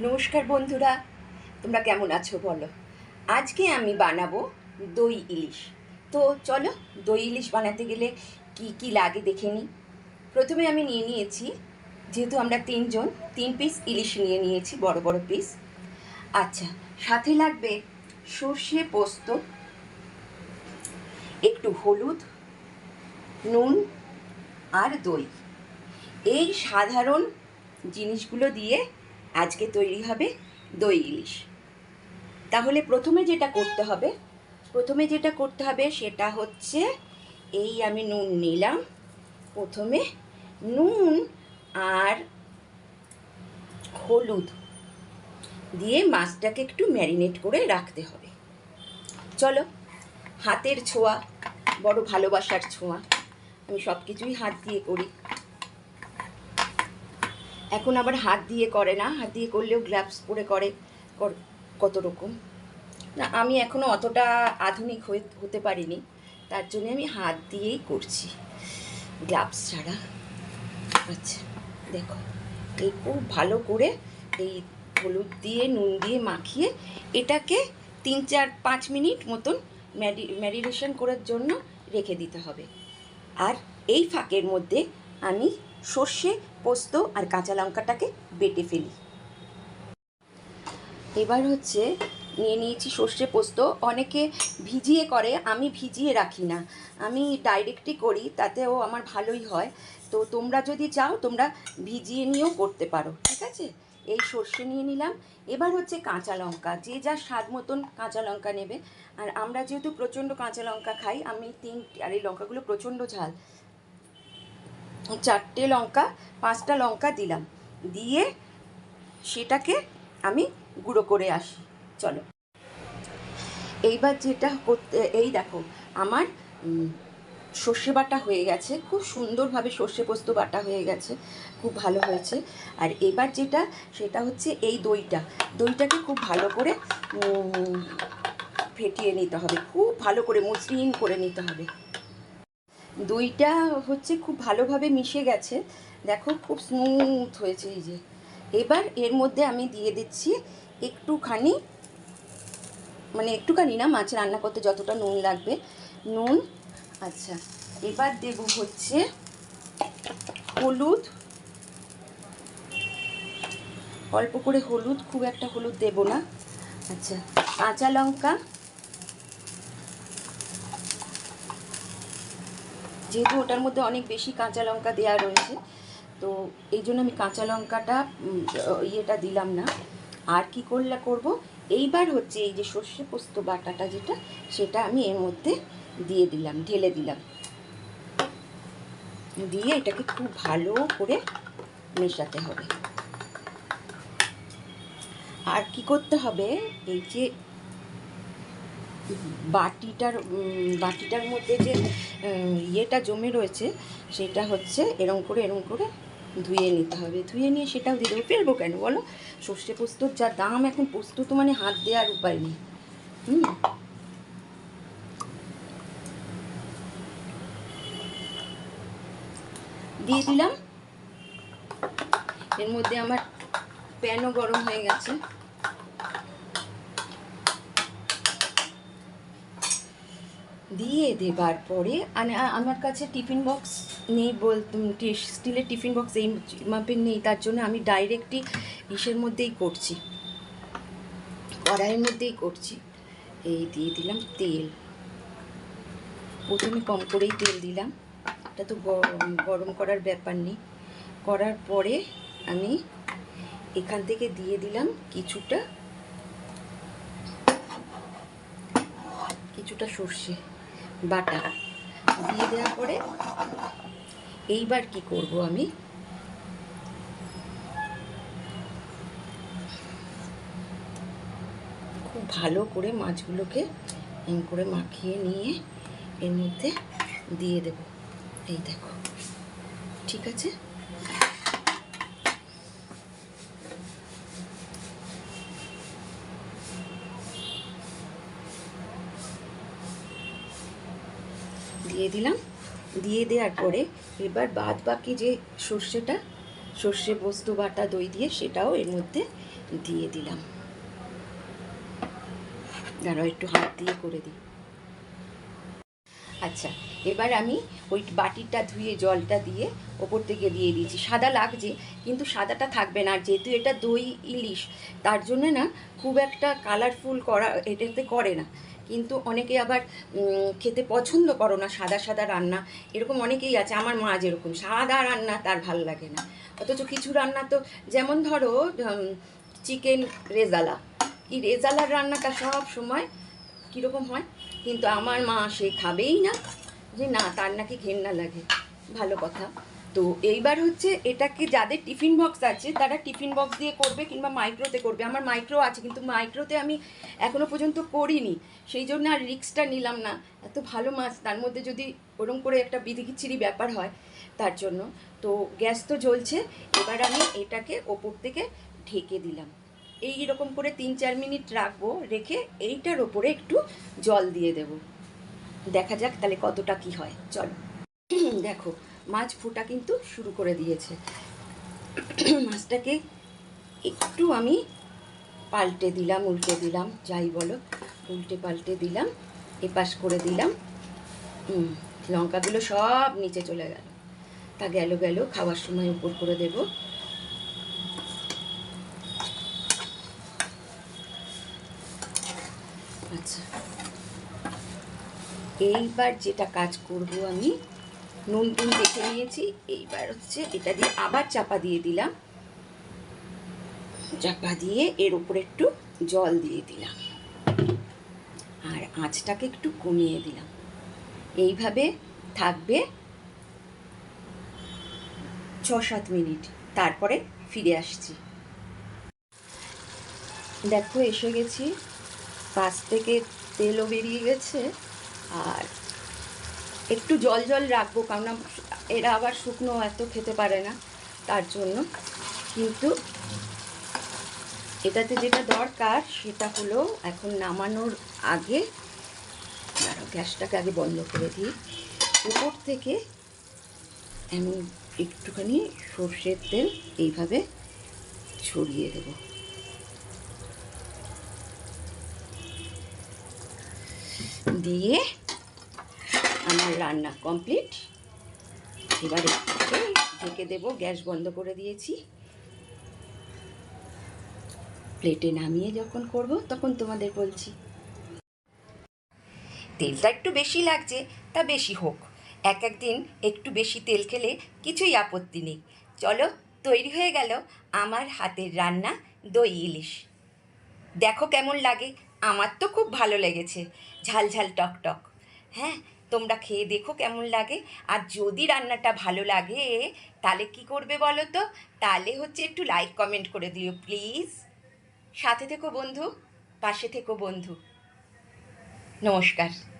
নমস্কার বন্ধুরা, তোমরা কেমন আছো বলো? আজকে আমি বানাবো দই ইলিশ। তো চলো, দই ইলিশ বানাতে গেলে কি কি লাগে দেখে নিই। প্রথমে আমি নিয়ে নিয়েছি, যেহেতু আমরা তিনজন, তিন পিস ইলিশ নিয়ে নিয়েছি, বড় বড় পিস আচ্ছা সাথে লাগবে সর্ষে পোস্ত, একটু হলুদ, নুন আর দই। এই সাধারণ জিনিসগুলো দিয়ে আজকে তৈরি হবে দই ইলিশ। তাহলে প্রথমে যেটা করতে হবে, প্রথমে যেটা করতে হবে সেটা হচ্ছে এই আমি নুন নিলাম। প্রথমে নুন আর হলুদ দিয়ে মাছটাকে একটু ম্যারিনেট করে রাখতে হবে। চলো, হাতের ছোঁয়া, বড় ভালোবাসার ছোঁয়া। আমি সব কিছুই হাত দিয়ে করি। এখন আবার হাত দিয়ে করে না, হাত দিয়ে করলেও গ্লাভস পরে করে কত রকম? না, আমি এখনও অতটা আধুনিক হয়ে, হতে পারিনি, তার জন্য আমি হাত দিয়েই করছি, গ্লাভস ছাড়া। আচ্ছা দেখো, এই খুব ভালো করে এই হলুদ দিয়ে, নুন দিয়ে মাখিয়ে এটাকে তিন, চার, পাঁচ মিনিট মতন ম্যারি ম্যারিনেশন করার জন্য রেখে দিতে হবে। আর এই ফাঁকের মধ্যে আমি সর্ষে পোস্ত আর কাঁচা লঙ্কাটাকে বেটে ফেলি। এবার হচ্ছে নিয়ে নিয়েছি সর্ষে পোস্ত। অনেকে ভিজিয়ে করে, আমি ভিজিয়ে রাখি না। আমি ডাইরেক্টই করি, তাতেও আমার ভালোই হয়। তো তোমরা যদি চাও, তোমরা ভিজিয়ে নিয়েও করতে পারো, ঠিক আছে? এই সর্ষে নিয়ে নিলাম। এবার হচ্ছে কাঁচা লঙ্কা, যে যা স্বাদ মতন কাঁচা লঙ্কা নেবে। আর আমরা যেহেতু প্রচণ্ড কাঁচা লঙ্কা খাই, আমি তিন আর এই লঙ্কাগুলো প্রচণ্ড ঝাল। চারটে লঙ্কা, পাঁচটা লঙ্কা দিলাম। দিয়ে সেটাকে আমি গুঁড়ো করে আসি। চলো। এইবার যেটা করতে, এই দেখো, আমার সর্ষে বাটা হয়ে গেছে। খুব সুন্দরভাবে সর্ষে পোস্ত বাটা হয়ে গেছে। খুব ভালো হয়েছে। আর এবার যেটা, সেটা হচ্ছে এই দইটা। দইটাকে খুব ভালো করে ফেটিয়ে নিতে হবে। খুব ভালো করে মসৃণ করে নিতে হবে। দইটা হচ্ছে খুব ভালোভাবে মিশে গেছে। দেখো খুব স্মুথ হয়েছে এই যে। এবার এর মধ্যে আমি দিয়ে দিচ্ছি একটুখানি মানে একটুখানি না মাছ রান্না করতে যতটা নুন লাগবে। নুন আচ্ছা এবার দেব হচ্ছে হলুদ। অল্প করে হলুদ, খুব একটা হলুদ দেব না। আচ্ছা কাঁচা লঙ্কা যেহেতু ওটার মধ্যে অনেক বেশি কাঁচা লঙ্কা দেওয়া রয়েছে, তো এই জন্য আমি কাঁচা লঙ্কাটা ইয়েটা দিলাম না। আর কি করলে, করব? এইবার হচ্ছে এই যে সর্ষে পোস্ত বাটাটা যেটা, সেটা আমি এর মধ্যে দিয়ে দিলাম, ঢেলে দিলাম। দিয়ে এটাকে খুব ভালো করে মেশাতে হবে। আর কি করতে হবে, এই যে বাটিটার বাটিটার মধ্যে যে ইয়েটা জমে রয়েছে, সেটা হচ্ছে এরম করে এরম করে ধুয়ে নিতে হবে। ধুয়ে নিয়ে সেটাও দিয়ে দেবো। ফেলব কেন বলো? সর্ষে পোস্তর যা দাম এখন পোস্ত তো মানে হাত দেওয়ার উপায় নেই। হুম? দিয়ে দিলাম। এর মধ্যে আমার প্যানও গরম হয়ে গেছে। দিয়ে দেবার পরে আমার কাছে টিফিন বক্স নেই বল স্টিলের টিফিন বক্স এই মাপের নেই, তার জন্য আমি ডাইরেক্টই ইসের মধ্যেই করছি। কড়াইয়ের মধ্যেই করছি। এই দিয়ে দিলাম তেল। প্রথমে কম করেই তেল দিলাম। এটা তো গরম করার ব্যাপার নেই। করার পরে আমি এখান থেকে দিয়ে দিলাম কিছুটা কিছুটা সর্ষে। বাটা দিয়ে দেওয়ার পরে এইবার কি করব আমি? খুব ভালো করে মাছগুলোকে এম করে মাখিয়ে নিয়ে এর মধ্যে দিয়ে দেব। এই দেখো, ঠিক আছে? দিয়ে দিলাম। দিয়ে দেওয়ার পরে এবার বাদ বাকি যে সর্ষেটা, সর্ষে পোস্ত, বাটা, দই দিয়ে সেটাও এর মধ্যে দিয়ে দিলাম। দাঁড়াও, একটু হাত দিয়ে করে দিই। আচ্ছা এবার আমি ওই বাটিটা ধুয়ে জলটা দিয়ে ওপর থেকে দিয়ে দিয়েছি। সাদা লাগছে, কিন্তু সাদাটা থাকবে না। আর যেহেতু এটা দই ইলিশ, তার জন্য না খুব একটা কালারফুল করা এটাতে করে না। কিন্তু অনেকে আবার খেতে পছন্দ করো না, সাদা সাদা রান্না, এরকম অনেকেই আছে, আমার মা যেরকম, সাদা রান্না তার ভালো লাগে না। অথচ কিছু রান্না তো, যেমন ধরো চিকেন রেজালা। কি রেজালার রান্নাটা সব সময় কীরকম হয়? কিন্তু আমার মা সে খাবেই না। যে না, তার নাকি ঘেন্না লাগে। ভালো কথা। তো এইবার হচ্ছে এটাকে যাদের টিফিন বক্স আছে, তারা টিফিন বক্স দিয়ে করবে কিংবা মাইক্রোতে করবে। আমার মাইক্রো আছে, কিন্তু মাইক্রোতে আমি এখনও পর্যন্ত করিনি। সেই জন্য আর রিক্সটা নিলাম না। এত ভালো মাছ, তার মধ্যে যদি ওরম করে একটা বিধিকিচ্ছিরি ব্যাপার হয়, তার জন্য। তো গ্যাস তো জ্বলছে, এবার আমি এটাকে ওপর থেকে ঢেকে দিলাম। এই রকম করে তিন চার মিনিট রাখব, রেখে এইটার ওপরে একটু জল দিয়ে দেব। দেখা যাক তাহলে কতটা কি হয়। চলো। দেখো মাছ ফোটা কিন্তু শুরু করে দিয়েছে। মাছটাকে একটু আমি পাল্টে দিলাম, উল্টে দিলাম, যাই বলো। উল্টে পাল্টে দিলাম, এপাশ করে দিলাম। লঙ্কাগুলো সব নিচে চলে গেল। তা গেল গেল, খাওয়ার সময় উপর করে দেবো। আচ্ছা। এইবার যেটা কাজ করব আমি নুন টুন দেখে নিয়েছি। এইবার হচ্ছে এটা দিয়ে আবার চাপা দিয়ে দিলাম। চাপা দিয়ে এর উপরে একটু জল দিয়ে দিলাম। আর আঁচটাকে একটু কমিয়ে দিলাম। এইভাবে থাকবে ছ সাত মিনিট। তারপরে ফিরে আসছি। দেখো, এসে গেছি। পাশ থেকে তেলও বেরিয়ে গেছে। আর একটু জল জল রাখব, কারণ এরা আবার শুকনো এত খেতে পারে না, তার জন্য। কিন্তু এটাতে যেটা দরকার, সেটা হলো এখন নামানোর আগে গ্যাসটাকে আগে বন্ধ করে দিই। উপর থেকে এমন একটুখানি সর্ষের তেল এইভাবে ছড়িয়ে দেবো। দিয়ে আমার রান্না কমপ্লিট। এবারে ঢেকে দেবো, গ্যাস বন্ধ করে দিয়েছি। প্লেটে নামিয়ে যখন করব, তখন তোমাদের বলছি। তেলটা একটু বেশি লাগছে, তা বেশি হোক। এক একদিন একটু বেশি তেল খেলে কিছুই আপত্তি নেই। চলো, তৈরি হয়ে গেল আমার হাতের রান্না, দই, ইলিশ। দেখো কেমন লাগে, আমার তো খুব ভালো লেগেছে। ঝাল ঝাল টক টক হ্যাঁ তোমরা খেয়ে দেখো কেমন লাগে। আর যদি রান্নাটা ভালো লাগে, তাহলে কি করবে বলো তো? তাহলে হচ্ছে একটু লাইক কমেন্ট করে দিও প্লিজ সাথে থেকো বন্ধু, পাশে থেকো বন্ধু। নমস্কার।